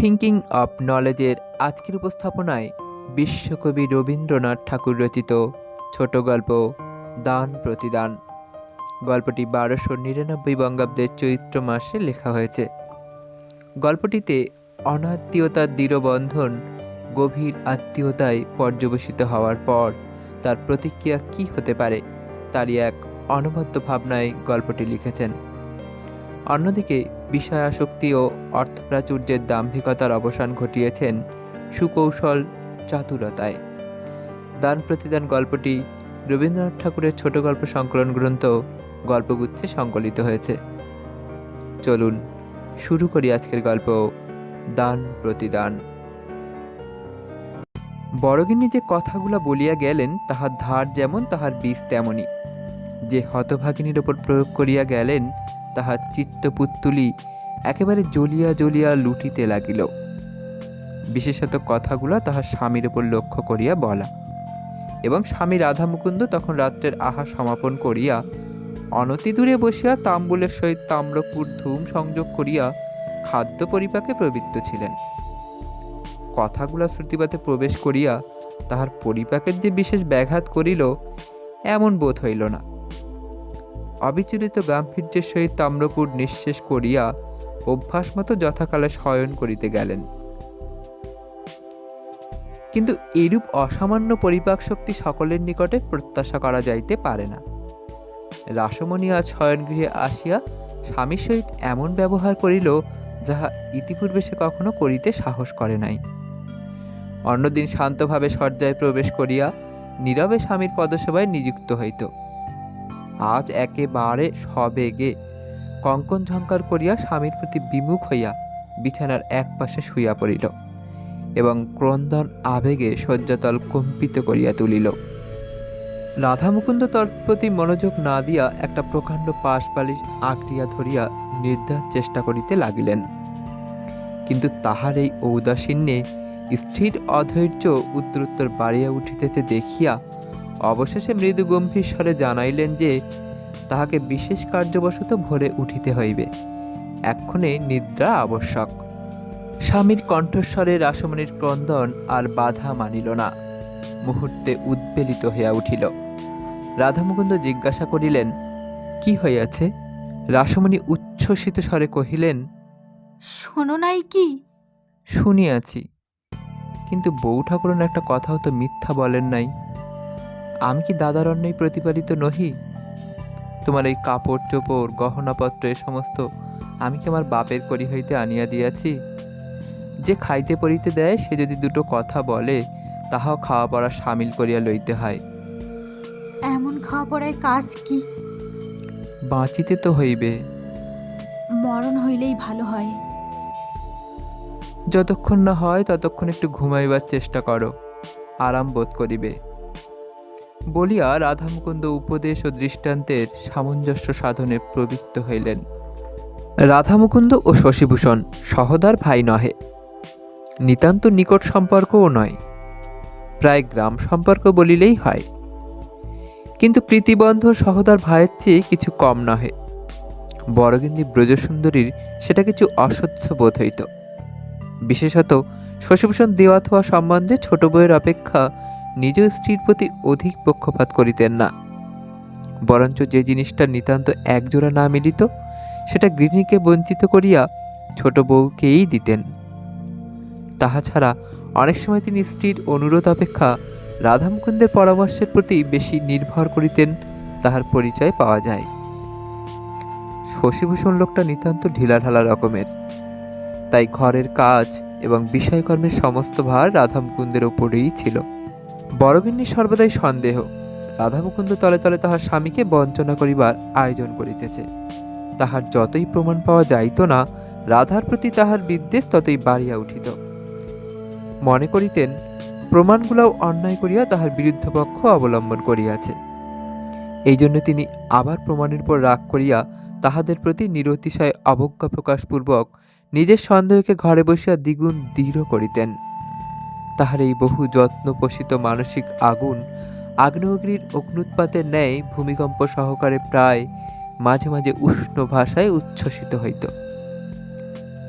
Thinking of নলেজের আজকের উপস্থাপনায় বিশ্বকবি রবীন্দ্রনাথ ঠাকুর রচিত ছোট গল্প, দান প্রতিদান। গল্পটি বারোশো নিরানব্বই বঙ্গাব্দের চৈত্র মাসে লেখা হয়েছে। গল্পটিতে অনাত্মীয়তার দৃঢ়বন্ধন গভীর আত্মীয়তায় পর্যবসিত হওয়ার পর তার প্রতিক্রিয়া কী হতে পারে, তারই এক অনবদ্য ভাবনায় গল্পটি লিখেছেন। অন্যদিকে বিষয়াসক্তি ও অর্থপ্রাচুর্যের দাম্ভিকতার অবসান ঘটিয়েছেন সুকৌশল চাতুরতায়। দান প্রতিদান গল্পটি রবীন্দ্রনাথ ঠাকুরের ছোট গল্প সংকলন গ্রন্থ গল্পগুচ্ছে সংকলিত হয়েছে। চলুন শুরু করি আজকের গল্প দান প্রতিদান। বড়গিন্নি যে কথাগুলো বলিয়া গেলেন, তাহার ধার যেমন, তাহার বীজ তেমনই। যে হতভাগিনীর ওপর প্রয়োগ করিয়া গেলেন তাহার চিত্তপুত্তুলি একেবারে জ্বলিয়া জ্বলিয়া লুটিতে লাগিল। বিশেষত কথাগুলো তাহার স্বামীর উপর লক্ষ্য করিয়া বলা। এবং স্বামী রাধা মুকুন্দ তখন রাত্রের আহা সমাপন করিয়া অনতি দূরে বসিয়া তাম্বুলের সহিত তাম্রপুর ধূম সংযোগ করিয়া খাদ্য পরিপাকে প্রবৃত্ত ছিলেন। কথাগুলা শ্রুতিপাতে প্রবেশ করিয়া তাহার পরিপাকের যে বিশেষ ব্যাঘাত করিল, এমন বোধ হইল না। অবিচলিত গাম্ভীর্যের সহিত তাম্রপুর নিঃশেষ করিয়া অভ্যাস মতো যথাকালে শয়ন করিতে গেলেন। কিন্তু এরূপ অসামান্য পরিপাক শক্তি সকলের নিকটে প্রত্যাশা করা যাইতে পারে না। রাসমণি আজ শয়নগৃহে আসিয়া স্বামীর সহিত এমন ব্যবহার করিল, যাহা ইতিপূর্বে সে কখনো করিতে সাহস করে নাই। অন্যদিন শান্তভাবে শয্যায় প্রবেশ করিয়া নীরবে স্বামীর পদসেবায় নিযুক্ত হইত। আজ একেবারে সবেগে। কঙ্কন ঝঙ্কার করিয়া স্বামীর প্রতি বিমুখ হইয়া বিছানার এক পাশে শুইয়া পড়িল এবং ক্রন্দন আবেগে শয্যাতল কম্পিত করিয়া তুলিল। রাধা মুকুন্দ তৎপ্রতি মনোযোগ না দিয়া একটা প্রকাণ্ড পাশ বালিশ আঁকড়িয়া ধরিয়া নির্ধার চেষ্টা করিতে লাগিলেন। কিন্তু তাহার এই ঔদাসীন্যে স্থির অধৈর্য উত্তরোত্তর বাড়িয়া উঠিতেছে দেখিয়া অবশেষে মৃদু গম্ভীর স্বরে জানাইলেন যে তাহাকে বিশেষ কার্যবশত ভোরে উঠিতে হইবে। এক্ষণে নিদ্রা আবশ্যক। স্বামীর কণ্ঠস্বরে রাসমণির ক্রন্দন আর বাধা মানিল না। মুহূর্তে উদ্বেলিত হইয়া উঠিল। রাধামুকুন্দ জিজ্ঞাসা করিলেন কি হইয়াছে? রাসমণি উচ্ছ্বসিত স্বরে কহিলেন শোনো নাই কি? শুনিয়াছি। কিন্তু বউ ঠাকুরন একটা কথাও তো মিথ্যা বলেন নাই। আমি কি দাদার অন্যায় প্রতিপালিত নহি? তোমার এই কাপড় চোপড় গহনাপত্র এ সমস্ত আমি কি আমার বাপের করি হইতে আনিয়া দিয়াছি? যে খাইতে পরিতে দেয় সে যদি দুটো কথা বলে তাহাও খাওয়া পড়া সামিল করিয়া লইতে হয়। এমন খাওয়া পড়ায় কাজ কি? বাঁচিতে তো হইবে। মরণ হইলেই ভালো হয়। যতক্ষণ না হয় ততক্ষণ একটু ঘুমাইবার চেষ্টা করো। আরাম বোধ করিবে। বলিয়া রাধামুকুন্দ উপদেশ ও দৃষ্টান্তের সামঞ্জস্য সাধনে প্রবৃত্ত হইলেন। রাধামুকুন্দ ও শশীভূষণ সহদার ভাই নহে। নিতান্ত নিকট সম্পর্কও নয়। প্রায় গ্রাম সম্পর্ক বলিলেই হয়। কিন্তু প্রীতিবন্ধ সহদার ভাইয়ের চেয়ে কিছু কম নহে। বড়গিন্দি ব্রজসুন্দরীর সেটা কিছু অস্বচ্ছ বোধ হইত। বিশেষত শশীভূষণ দেওয়াত হওয়া সম্বন্ধে ছোট বইয়ের অপেক্ষা নিজ স্ত্রীর প্রতি অধিক পক্ষপাত করিতেন না। বরঞ্চ যে জিনিসটা নিতান্ত একজোড়া না মিলিত, সেটা গৃহিণীকে বঞ্চিত করিয়া ছোট বউকেই দিতেন। তাহা ছাড়া অনেক সময় তিনি স্ত্রীর অনুরোধ অপেক্ষা রাধামুকুন্দের পরামর্শের প্রতি বেশি নির্ভর করিতেন, তাহার পরিচয় পাওয়া যায়। শশীভূষণ লোকটা নিতান্ত ঢিলাঢালা রকমের। তাই ঘরের কাজ এবং বিষয়কর্মের সমস্ত ভার রাধামুকুন্দের উপরেই ছিল। বড়গিন্নি সর্বদাই সন্দেহ। রাধামুকুন্দ তলে তলে তাহার স্বামীকে বঞ্চনা করিবার আয়োজন করিতেছে। তাহার যতই প্রমাণ পাওয়া যাইত না, রাধার প্রতি তাহার বিদ্বেষ ততই বাড়িয়া উঠিত। মনে করিতেন, প্রমাণগুলাও অন্যায় করিয়া তাহার বিরুদ্ধ পক্ষ অবলম্বন করিয়াছে। এই জন্য তিনি আবার প্রমাণের পর রাগ করিয়া তাহাদের প্রতি নিরতিশয় অবজ্ঞা প্রকাশপূর্বক নিজের সন্দেহকে ঘরে বসিয়া দ্বিগুণ দৃঢ় করিতেন। তাহার এই বহু যত্ন পোষিত মানসিক আগুন আগ্নেয়গিরির অগ্নুৎপাতের ন্যায় ভূমিকম্প সহকারে প্রায় মাঝে মাঝে উষ্ণ ভাষায় উচ্ছ্বসিত হইত।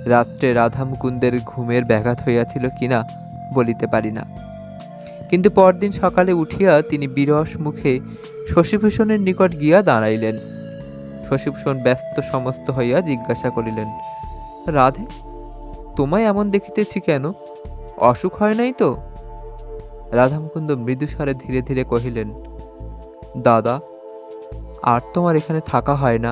রাত্রে রাধা মুকুন্দের ঘুমের ব্যাঘাত হইয়াছিল কিনা বলিতে পারি না। কিন্তু পরদিন সকালে উঠিয়া তিনি বিরস মুখে শশীভূষণের নিকট গিয়া দাঁড়াইলেন। শশীভূষণ ব্যস্ত সমস্ত হইয়া জিজ্ঞাসা করিলেন, রাধে, তোমায় এমন দেখিতেছি কেন? অসুখ হয় নাই তো? রাধামুকুন্দ মৃদুস্বরে ধীরে ধীরে কহিলেন, দাদা, আর তোমার এখানে থাকা হয় না?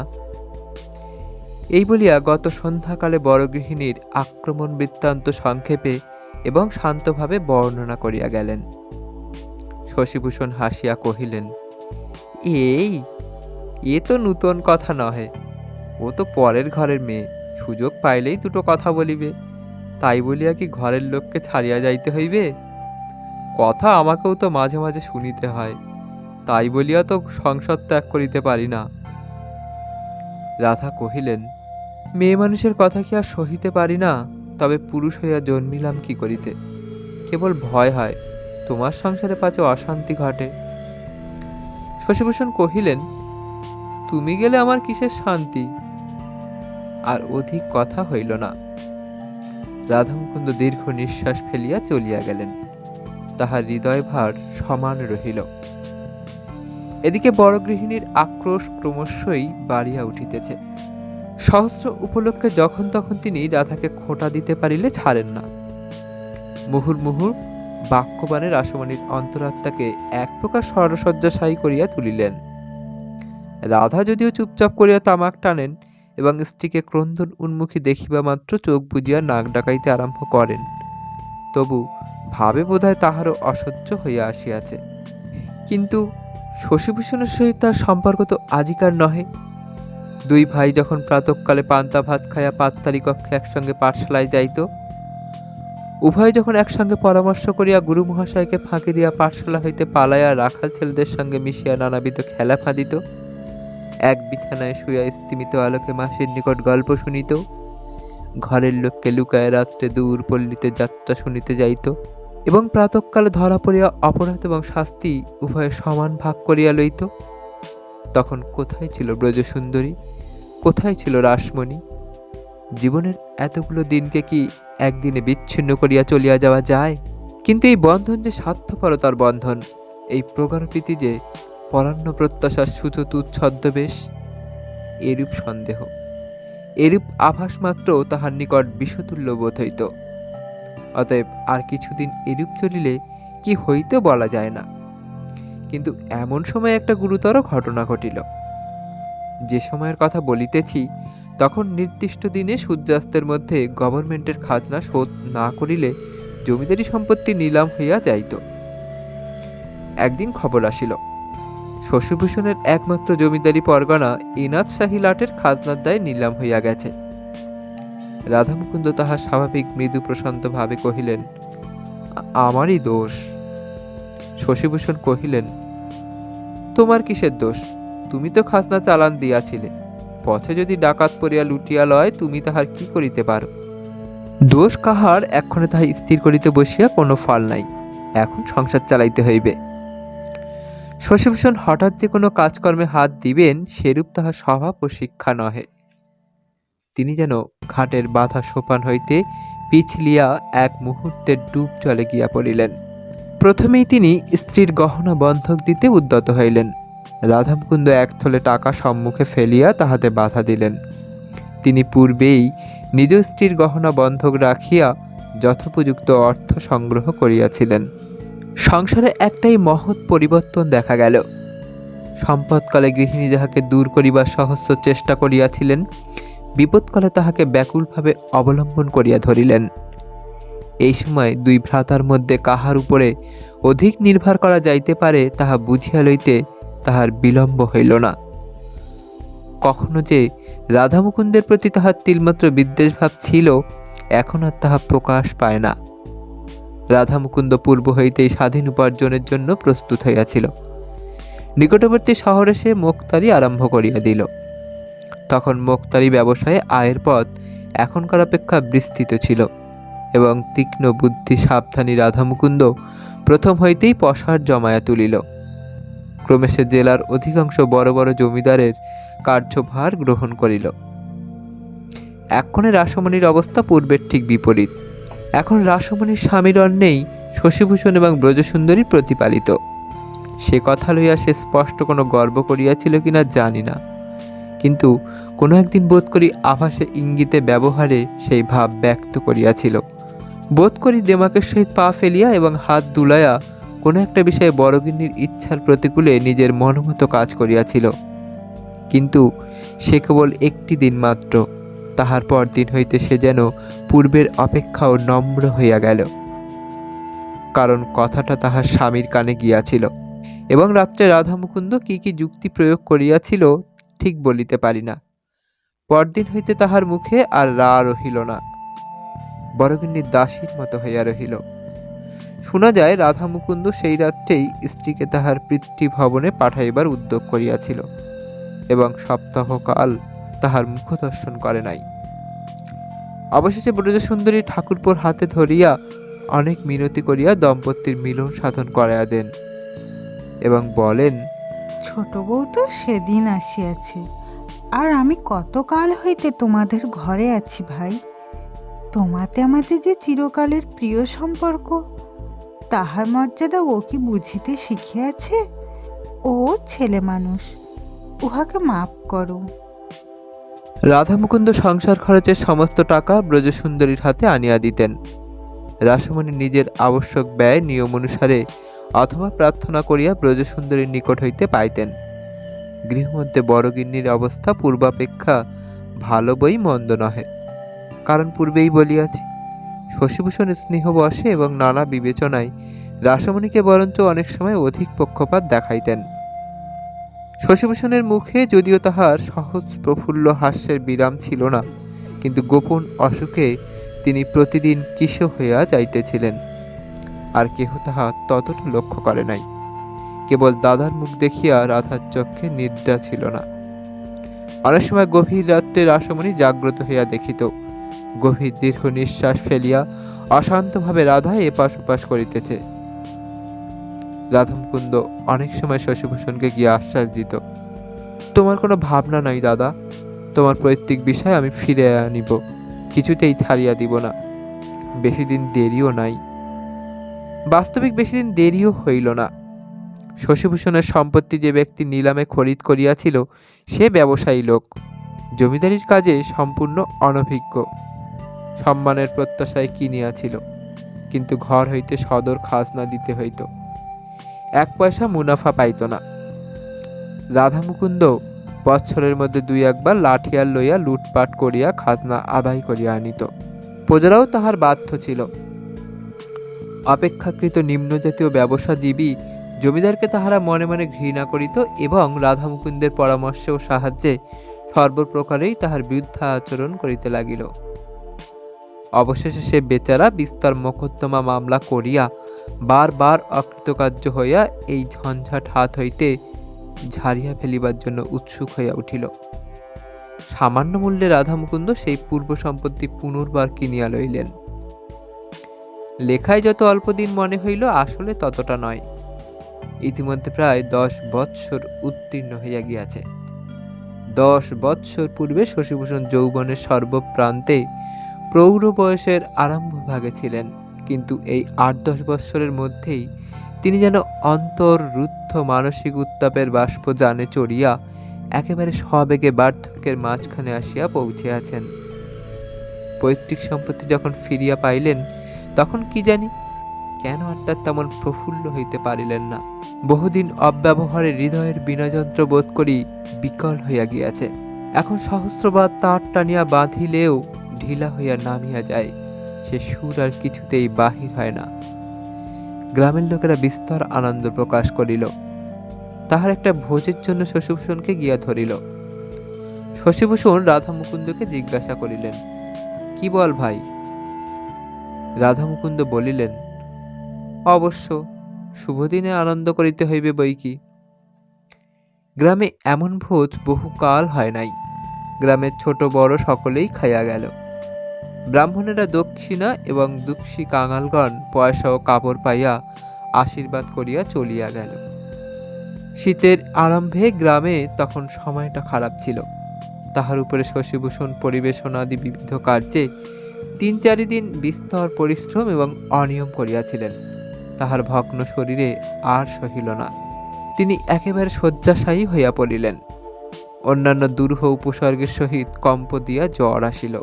এই বলিয়া গত সন্ধ্যাকালে বড় গৃহিণীর আক্রমণ বৃত্তান্ত সংক্ষেপে এবং শান্তভাবে বর্ণনা করিয়া গেলেন। শশীভূষণ হাসিয়া কহিলেন, এই, এ তো নূতন কথা নহে। ও তো পরের ঘরের মেয়ে, সুযোগ পাইলেই দুটো কথা বলিবে। তাই বলিয়া কি ঘরের লোককে ছাড়িয়া যাইতে হইবে? কথা আমাকেও তো মাঝে মাঝে শুনিতে হয়, তাই বলিয়া তো সংসদ ত্যাগ করিতে পারি না। রাধা কহিলেন, মেয়ে মানুষের কথা কি আর সহিতে পারি না? তবে পুরুষ হইয়া জন্মিলাম কি করিতে? কেবল ভয় হয়, তোমার সংসারে পাছে অশান্তি ঘটে। শশীভূষণ কহিলেন, তুমি গেলে আমার কিসের শান্তি? আর অধিক কথা হইল না। রাধামুকুন্দ দীর্ঘ নিঃশ্বাস ফেলিয়া চলিয়া গেলেন। তাহার হৃদয় ভার সমান রহিল। এদিকে বড় গৃহিণীর আক্রোশ ক্রমশই বাড়িয়া উঠিতেছে। সহস্র উপলক্ষে যখন তখন তিনি রাধাকে খোঁটা দিতে পারিলে ছাড়েন না। মুহুর মুহুর বাক্যবাণে রাসমণির অন্তরাত্মাকে এক প্রকার সরসজ্জাশায়ী করিয়া তুলিলেন। রাধা যদিও চুপচাপ করিয়া তামাক টানেন এবং স্ত্রীকে ক্রন্দন উন্মুখী দেখিবা মাত্র চোখ বুজিয়া নাক ডাকাইতে আরম্ভ করেন। তবু ভাবে বোধহয় তাহারও অসহ্য হইয়া আসিয়াছে। কিন্তু শশীভূষণের সহিত তার সম্পর্ক তো আজিকার নহে। দুই ভাই যখন প্রাতঃকালে পান্তা ভাত খাইয়া পাত্তারি কক্ষে একসঙ্গে পাঠশালায় যাইত, উভয় যখন একসঙ্গে পরামর্শ করিয়া গুরু মহাশয়কে ফাঁকি দিয়া পাঠশালা হইতে পালাইয়া রাখাল ছেলেদের সঙ্গে মিশিয়া নানাবিধ খেলা ফাঁদিত এক বিছানায় শুইয়া স্তিমিত আলোকে মাসির নিকট গল্প শুনিত। ঘরের লোককে লুকায় রাত্রে দূর পল্লীতে যাত্রা শুনিতে যাইত এবং প্রাতঃকালে ধরা পড়িয়া অপরাধ এবং শাস্তি উভয়ে সমান ভাগ করিয়া লইত। তখন কোথায় ছিল ব্রজসুন্দরী? কোথায় ছিল রাসমণি? জীবনের এতগুলো দিনকে কি একদিনে বিচ্ছিন্ন করিয়া চলিয়া যাওয়া যায়? কিন্তু এই বন্ধন যে স্বার্থপরতার বন্ধন, এই প্রগারপ্রীতি যে পরান্ন প্রত্যাশার সুচতুত ছদ্মবেশ, এরূপ সন্দেহ। এরূপ আভাস মাত্র তাহার নিকট বিষতুল্য বোধ হইত। অতএব আর কিছুদিন এরূপ চলিলে কি হইতে বলা যায় না। কিন্তু এমন সময় একটা গুরুতর ঘটনা ঘটিল। যে সময়ের কথা বলিতেছি, তখন নির্দিষ্ট দিনে সূর্যাস্তের মধ্যে গভর্নমেন্টের খাজনা শোধ না করিলে জমিদারি সম্পত্তি নিলাম হইয়া যাইত। একদিন খবর আসিল শশীভূষণের একমাত্র জমিদারি পরগনা ইনাদ শাহী লাটের খাজনার দায় নিলাম হইয়া গেছে। রাধামুকুন্দ তাহার স্বাভাবিক মৃদু প্রশান্ত ভাবে কহিলেন আমারই দোষ। শশীভূষণ কহিলেন, তোমার কিসের দোষ? তুমি তো খাজনা চালান দিয়াছিলে। পথে যদি ডাকাত পড়িয়া লুটিয়া লয়, তুমি তাহার কি করিতে পারো? দোষ কাহার? এক্ষণে তাহা স্থির করিতে বসিয়া কোনো ফল নাই। এখন সংসার চালাইতে হইবে। শশীভূষণ হঠাৎ যে কোনো কাজকর্মে হাত দিবেন, সেরূপ তাহার স্বভাব ও শিক্ষা নহে। তিনি যেন ঘাটের বাধা সোপান হইতে পিছলিয়া এক মুহূর্তে ডুব জলে গিয়া পড়িলেন। প্রথমেই তিনি স্ত্রীর গহনা বন্ধক দিতে উদ্যত হইলেন। রাধামকুন্দ এক থলে টাকা সম্মুখে ফেলিয়া তাহাতে বাধা দিলেন। তিনি পূর্বেই নিজ স্ত্রীর গহনা বন্ধক রাখিয়া যথোপযুক্ত অর্থ সংগ্রহ করিয়াছিলেন। সংসারে একটাই মহৎ পরিবর্তন দেখা গেল। সম্পদকালে গৃহিণী যাহাকে দূর করিবার সহস্র চেষ্টা করিয়াছিলেন, বিপদকালে তাহাকে ব্যাকুলভাবে অবলম্বন করিয়া ধরিলেন। এই সময় দুই ভ্রাতার মধ্যে কাহার উপরে অধিক নির্ভর করা যাইতে পারে তাহা বুঝিয়া লইতে তাহার বিলম্ব হইল না। কখনো যে রাধামুকুন্দের প্রতি তাহার তিলমাত্র বিদ্বেষ ভাব ছিল, এখন আর তাহা প্রকাশ পায় না। রাধামুকুন্দ পূর্ব হইতেই স্বাধীন উপার্জনের জন্য প্রস্তুত হইয়াছিল। নিকটবর্তী শহরে সে মোক্তারি আরম্ভ করিয়া দিল। তখন মোক্তারি ব্যবসায়ে আয়ের পথ এখনকার অপেক্ষা বিস্তৃত ছিল এবং তীক্ষ্ণ বুদ্ধি সাবধানী রাধামুকুন্দ প্রথম হইতেই পসার জমায়া তুলিল। ক্রমে সে জেলার অধিকাংশ বড় বড় জমিদারের কার্যভার গ্রহণ করিল। এক্ষণে রাসমণির অবস্থা পূর্বের ঠিক বিপরীত। এখন রাসমণির স্বামীর অন্নেই শশীভূষণ এবং ব্রজসুন্দরী প্রতিপালিত। সে কথা লইয়া সে স্পষ্ট কোনো গর্ব করিয়াছিল কিনা জানি না। কিন্তু কোনো একদিন বোধ করি আভাসে ইঙ্গিতে ব্যবহারে সেই ভাব ব্যক্ত করিয়াছিল। বোধ করি দেমাকের সহিত পা ফেলিয়া এবং হাত দুলাইয়া কোনো একটা বিষয়ে বড়গিন্নির ইচ্ছার প্রতিকূলে নিজের মনোমতো কাজ করিয়াছিল। কিন্তু সে কেবল একটি দিন মাত্র, তাহার পর দিন হইতে সে যেন পূর্বের অপেক্ষাও নম্র হইয়া গেল। কারণ কথাটা তাহার স্বামীর কানে গিয়াছিল এবং রাত্রে রাধা মুকুন্দ কি কি যুক্তি প্রয়োগ করিয়াছিল ঠিক বলিতে পারি না। পরদিন হইতে তাহার মুখে আর রা রহিল না। বড়গিন্নির দাসীর মতো হইয়া রহিল। শোনা যায় রাধা মুকুন্দ সেই রাত্রেই স্ত্রীকে তাহার পিতৃভবনে পাঠাইবার উদ্যোগ করিয়াছিল এবং সপ্তাহকাল তাহার মুখ দর্শন করে নাই। অবশেষে ব্রজসুন্দরী ঠাকুরপোর হাতে ধরিয়া অনেক মিনতি করিয়া দম্পতির মিলন সাধন করাইয়া দেন এবং বলেন, ছোট বউ তো সেদিন আসিয়াছে। আর আমি কতকাল হইতে তোমাদের ঘরে আছি ভাই? তোমাতে আমাতে যে চিরকালের প্রিয় সম্পর্ক, তাহার মর্যাদা ও কি বুঝিতে শিখিয়াছে? ও ছেলে মানুষ, উহাকে মাপ করো। রাধা মুকুন্দ সংসার খরচের সমস্ত টাকা ব্রজসুন্দরীর হাতে আনিয়া দিতেন। রাসমণি নিজের আবশ্যক ব্যয় নিয়ম অনুসারে অথবা প্রার্থনা করিয়া ব্রজসুন্দরীর নিকট হইতে পাইতেন। গৃহমধ্যে বড়গিন্নির অবস্থা পূর্বাপেক্ষা ভালো বই মন্দ নহে। কারণ পূর্বেই বলিয়াছি, শশীভূষণের স্নেহ বসে এবং নানা বিবেচনায় রাসমণিকে বরঞ্চ অনেক সময় অধিক পক্ষপাত দেখাইতেন। শশীভূষণের মুখে যদিও তাহার সহজ প্রফুল্ল হাস্যের বিরাম ছিল না, কিন্তু গোপন অসুখে তিনি প্রতিদিন কিশ হইয়া যাইতেছিলেন। আর কেহ তাহা ততটা লক্ষ্য করে নাই। কেবল দাদার মুখ দেখিয়া রাধার চক্ষে নিদ্রা ছিল না। অনেক সময় গভীর রাত্রে রাসমণি জাগ্রত হইয়া দেখিত। গভীর দীর্ঘ নিঃশ্বাস ফেলিয়া অশান্তভাবে রাধা এপাশ ওপাশ করিতেছে। রাধামুকুন্দ অনেক সময় শশীভূষণকে গিয়ে আশ্বাস দিত, তোমার কোনো ভাবনা নাই দাদা, তোমার পৈতৃক বিষয় আমি ফিরে আনিব, কিছুতেই ছাড়িয়া দিব না, বেশি দিন দেরিও নাই। বাস্তবিক বেশি দিন দেরিও হইল না। শশীভূষণের সম্পত্তি যে ব্যক্তি নিলামে খরিদ করিয়াছিল, সে ব্যবসায়ী লোক। জমিদারির কাজে সম্পূর্ণ অনভিজ্ঞ। সম্মানের প্রত্যাশায় কিনিয়াছিল, কিন্তু ঘর হইতে সদর খাজনা দিতে হইত। এক পয়সা মুনাফা পাইত না। রাধা মুকুন্দ বৎসরের মধ্যে দুই একবার লাঠিয়াল লইয়া লুটপাট করিয়া খাজনা আদায় করিয়া আনিত। প্রজারাও তাহার বাধ্য ছিল। অপেক্ষাকৃত নিম্নজাতীয় ব্যবসাজীবী জমিদারকে তাহারা মনে মনে ঘৃণা করিত এবং রাধা মুকুন্দের পরামর্শ ও সাহায্যে সর্বপ্রকারেই তাহার বিরুদ্ধে আচরণ করিতে লাগিল। অবশেষে সে বেচারা বিস্তর মোকদ্দমা মামলা করিয়া বারবার অকৃতকার্য হইয়া এই ঝঞ্ঝাট হাত হইতে ঝাড়িয়া ফেলিবার জন্য উৎসুক হইয়া উঠিল। সামান্য মূল্যে রাধা মুকুন্দ সেই পূর্ব সম্পত্তি পুনর্বার কিনিয়া লইলেন। লেখায় যত অল্পদিন মনে হইল, আসলে ততটা নয়। ইতিমধ্যে প্রায় দশ বৎসর উত্তীর্ণ হইয়া গিয়াছে। দশ বৎসর পূর্বে শশীভূষণ যৌবনের সর্বপ্রান্তে প্রৌঢ় বয়সের আরম্ভ ভাগে ছিলেন। কিন্তু এই আট দশ বৎসরের মধ্যেই তিনি যেন অন্তর রুদ্ধ মানসিক উত্তাপের বাষ্প জানে চড়িয়া একেবারে সবেগে বার্ধক্যের মাঝখানে আসিয়া পৌঁছিয়াছেন পৈতৃক সম্পত্তি যখন ফিরিয়া পাইলেন, তখন কি জানি কেন তার তেমন প্রফুল্ল হইতে পারিলেন না। বহুদিন অব্যবহারে হৃদয়ের বিনযন্ত্র বোধ করি বিকল হইয়া গিয়াছে। এখন সহস্রবার তার টানিয়া বাঁধিলেও ঢিলা হইয়া নামিয়া যায়। সে সুর আর কিছুতেই বাহির হয় না। গ্রামের লোকেরা বিস্তর আনন্দ প্রকাশ করিল। তাহার একটা ভোজের জন্য শশীভূষণকে গিয়া ধরিল। শশীভূষণ রাধা মুকুন্দকে জিজ্ঞাসা করিলেন, কি বল ভাই? রাধা মুকুন্দ বলিলেন, অবশ্য শুভদিনে আনন্দ করিতে হইবে বই কি। গ্রামে এমন ভোজ বহুকাল হয় নাই। গ্রামের ছোট বড় সকলেই খাইয়া গেল। ব্রাহ্মণেরা দক্ষিণা এবং দুঃখী কাঙালগণ পয়সা ও কাপড় পাইয়া আশীর্বাদ করিয়া চলিয়া গেল। শীতের আরম্ভে গ্রামে তখন সময়টা খারাপ ছিল। তাহার উপরে শশীভূষণ পরিবেশনাদি বিবিধ কার্যে তিন চারি দিন বিস্তর পরিশ্রম এবং অনিয়ম করিয়াছিলেন। তাহার ভগ্ন শরীরে আর সহিল না। তিনি একেবারে শয্যাশায়ী হইয়া পড়িলেন। অন্যান্য দুরূহ উপসর্গের সহিত কম্প দিয়া জ্বর আসিল।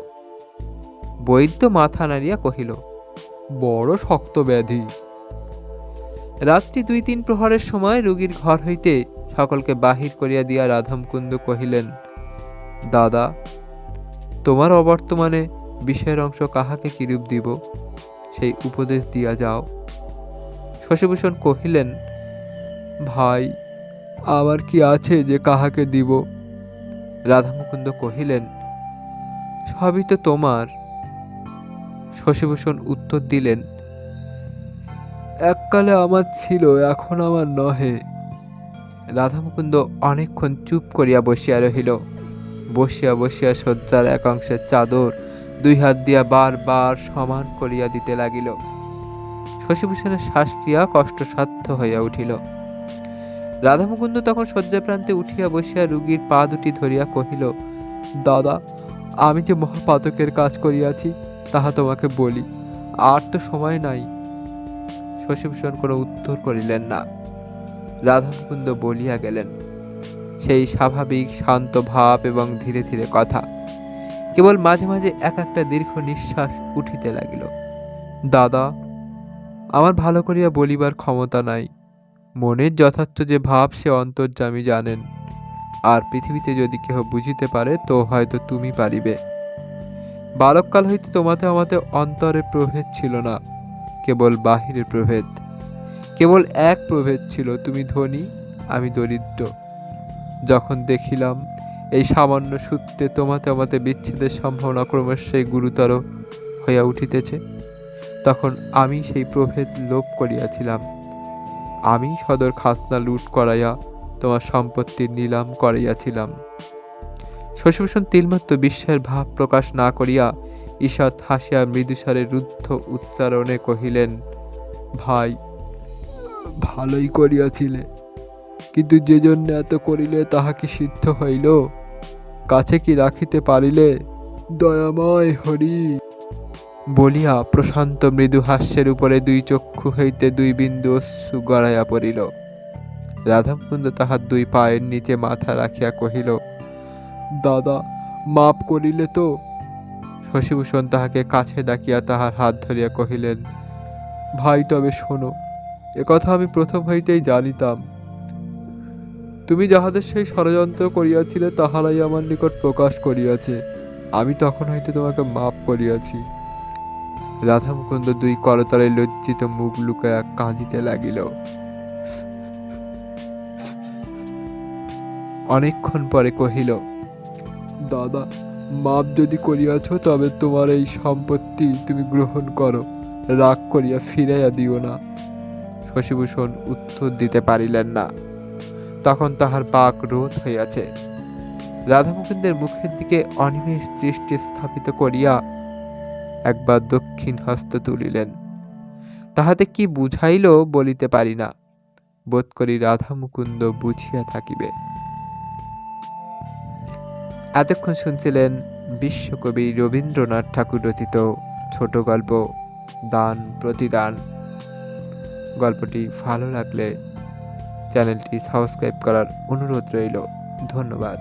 বৈদ্য মাথা নাড়িয়া কহিল, বড় শক্ত ব্যাধি। রাত্রি দুই তিন প্রহরের সময় রুগীর ঘর হইতে সকলকে বাহির করিয়া দিয়া রাধামকুন্দ কহিলেন, দাদা, তোমার অবর্তমানে বিষয়ের অংশ কাহাকে কিরূপ দিব? সেই উপদেশ দিয়া যাও। শশীভূষণ কহিলেন, ভাই, আমার কি আছে যে কাহাকে দিব? রাধামুকুন্দ কহিলেন, সবই তো তোমার। শশীভূষণ উত্তর দিলেন, এককালে আমার ছিল, এখন আমার নহে রাধামুকুন্দ অনেকক্ষণ চুপ করিয়া বসিয়া রহিল। বসিয়া বসিয়া শয্যার এক অংশের চাদর দুই হাত দিয়া বারবার সমান করিয়া দিতে লাগিল। শশীভূষণের শ্বাসক্রিয়া কষ্টসাধ্য হইয়া উঠিল। রাধামুকুন্দ তখন শয্যা প্রান্তে উঠিয়া বসিয়া রুগীর পা দুটি ধরিয়া কহিল, দাদা, আমি যে মহাপাতকের কাজ করিয়াছি তাহা তোমাকে বলি, আর তো সময় নাই। শশীভূষণ কোনো উত্তর করিলেন না। রাধামুকুন্দ বলিয়া গেলেন, সেই স্বাভাবিক, শান্ত ভাব এবং ধীরে ধীরে কথা। কেবল মাঝে মাঝে এক একটা দীর্ঘ নিঃশ্বাস উঠিতে লাগিল। দাদা, আমার ভালো করিয়া বলিবার ক্ষমতা নাই। মনের যথার্থ যে ভাব সে অন্তর্যামী জানেন। আর পৃথিবীতে যদি কেহ বুঝিতে পারে, তো হয়তো তুমি পারিবে। বালককাল হইতে তোমাতে আমাতে অন্তরে প্রভেদ ছিল না, কেবল বাহিরে প্রভেদ। কেবল এক প্রভেদ ছিল, তুমি ধনী, আমি দরিদ্র। যখন দেখিলাম এই সামান্য সূত্রে তোমাতে আমাতে বিচ্ছেদের সম্ভাবনা ক্রমশই গুরুতর হইয়া উঠিতেছে, তখন আমি সেই প্রভেদ লোপ করিয়াছিলাম। আমি সদর খাসনা লুট করাইয়া তোমার সম্পত্তির নিলাম করাইয়াছিলাম। শশীভূষণ তিলমাত্র বিশ্বের ভাব প্রকাশ না করিয়া ঈষৎ হাসিয়া মৃদুস্বরে রুদ্ধ উচ্চারণে কহিলেন, ভাই, ভালোই করিয়াছিলে, কিন্তু যে জন্য এত করিলে তাহা কি সিদ্ধ হইল? কাছে কি রাখিতে পারিলে? দয়াময় হরি। বলিয়া প্রশান্ত মৃদু হাস্যের উপরে দুই চক্ষু হইতে দুই বিন্দু অশ্রু গড়াইয়া পড়িল। রাধামকুন্দ তাহার দুই পায়ের নিচে মাথা রাখিয়া কহিল দাদা, মাপ করিলে তো? শশীভূষণ তাহাকে কাছে ডাকিয়া তাহার হাত ধরিয়া কহিলেন, ভাই, তবে শোনো একথা আমি প্রথম হইতেই জানিতাম। তুমি যাহাদের সেই ষড়যন্ত্র করিয়াছিলে, তাহারাই আমার নিকট প্রকাশ করিয়াছে। আমি তখন হইতে তোমাকে মাপ করিয়াছি। রাধামুকুন্দ দুই করতলে লজ্জিত মুখ লুকায়া কাঁদিতে লাগিল। অনেকক্ষণ পরে কহিল দাদা, মাপ যদি করিয়াছ, তবে তোমার এই সম্পত্তি তুমি গ্রহণ করো। রাগ করিয়া ফিরাইয়া দিও না। শশীভূষণ উত্তর দিতে পারিলেন না। তখন তাহার বাক রোধ হইয়াছে। রাধামুকুন্দের মুখের দিকে অনিমেষ দৃষ্টি স্থাপিত করিয়া একবার দক্ষিণ হস্ত তুলিলেন। তাহাতে কি বুঝাইল বলিতে পারি না। বোধ করি রাধামুকুন্দ বুঝিয়া থাকিবে। এতক্ষণ শুনছিলেন বিশ্বকবি রবীন্দ্রনাথ ঠাকুর রচিত ছোট গল্প, দান, প্রতিদান। গল্পটি ভালো লাগলে চ্যানেলটি সাবস্ক্রাইব করার অনুরোধ রইল। ধন্যবাদ।